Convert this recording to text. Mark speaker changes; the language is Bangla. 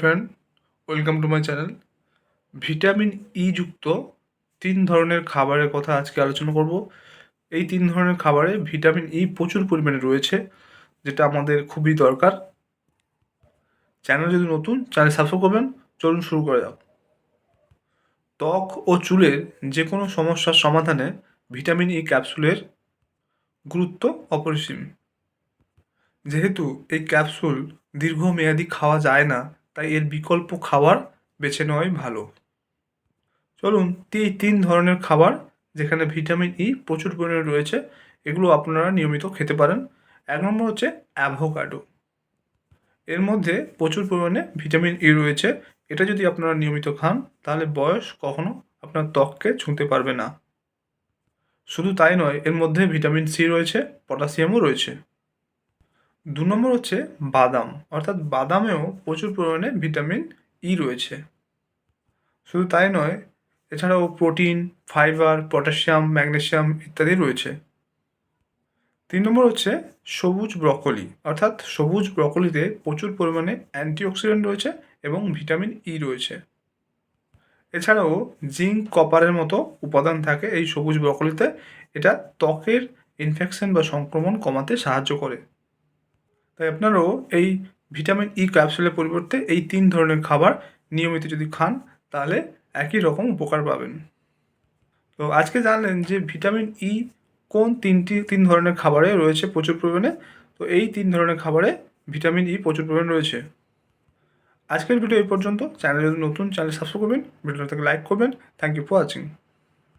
Speaker 1: Friend, welcome to my channel. Vitamin E যুক্ত তিন ধরনের খাবারের কথা আজকে আলোচনা করব। এই তিন ধরনের খাবারে ভিটামিন ই প্রচুর পরিমাণে রয়েছে, যেটা আমাদের খুবই দরকার। চ্যানেল যদি নতুন, চ্যানেল সাবস্ক্রাইব করবেন, চলুন শুরু করে যাও ত্বক ও চুলের যে কোনো সমস্যার সমাধানে ভিটামিন ই ক্যাপসুলের গুরুত্ব অপরিসীম। যেহেতু এই ক্যাপসুল দীর্ঘমেয়াদী খাওয়া যায় না তাই এর বিকল্প খাবার বেছে নেওয়াই ভালো। চলুন, এই তিন ধরনের খাবার যেখানে ভিটামিন ই প্রচুর পরিমাণে রয়েছে, এগুলো আপনারা নিয়মিত খেতে পারেন। এক নম্বর হচ্ছে অ্যাভোকাডো। এর মধ্যে প্রচুর পরিমাণে ভিটামিন ই রয়েছে। এটা যদি আপনারা নিয়মিত খান, তাহলে বয়স কখনো আপনার ত্বককে ছুঁতে পারবে না। শুধু তাই নয়, এর মধ্যে ভিটামিন সি রয়েছে, পটাশিয়ামও রয়েছে। দু নম্বর হচ্ছে বাদাম। অর্থাৎ বাদামেও প্রচুর পরিমাণে ভিটামিন ই রয়েছে। শুধু তাই নয়, এছাড়াও প্রোটিন, ফাইবার, পটাশিয়াম ম্যাগনেসিয়াম ইত্যাদি রয়েছে। তিন নম্বর হচ্ছে সবুজ ব্রকলি। অর্থাৎ সবুজ ব্রকলিতে প্রচুর পরিমাণে অ্যান্টিঅক্সিডেন্ট রয়েছে এবং ভিটামিন ই রয়েছে। এছাড়াও জিঙ্ক, কপারের মতো উপাদান থাকে এই সবুজ ব্রকলিতে। এটা ত্বকের ইনফেকশন বা সংক্রমণ কমাতে সাহায্য করে। তাই আপনারাও এই ভিটামিন ই ক্যাপসুলের পরিবর্তে এই তিন ধরনের খাবার নিয়মিত যদি খান, তাহলে একই রকম উপকার পাবেন। তো আজকে জানলেন যে ভিটামিন ই কোন তিনটি, তিন ধরনের খাবারে রয়েছে প্রচুর পরিমাণে। তো এই তিন ধরনের খাবারে ভিটামিন ই প্রচুর পরিমাণে রয়েছে। আজকের ভিডিও এই পর্যন্ত। চ্যানেল যদি নতুন চ্যানেল সাবস্ক্রাইব করবেন, ভিডিওটাকে লাইক করবেন। Thank you for watching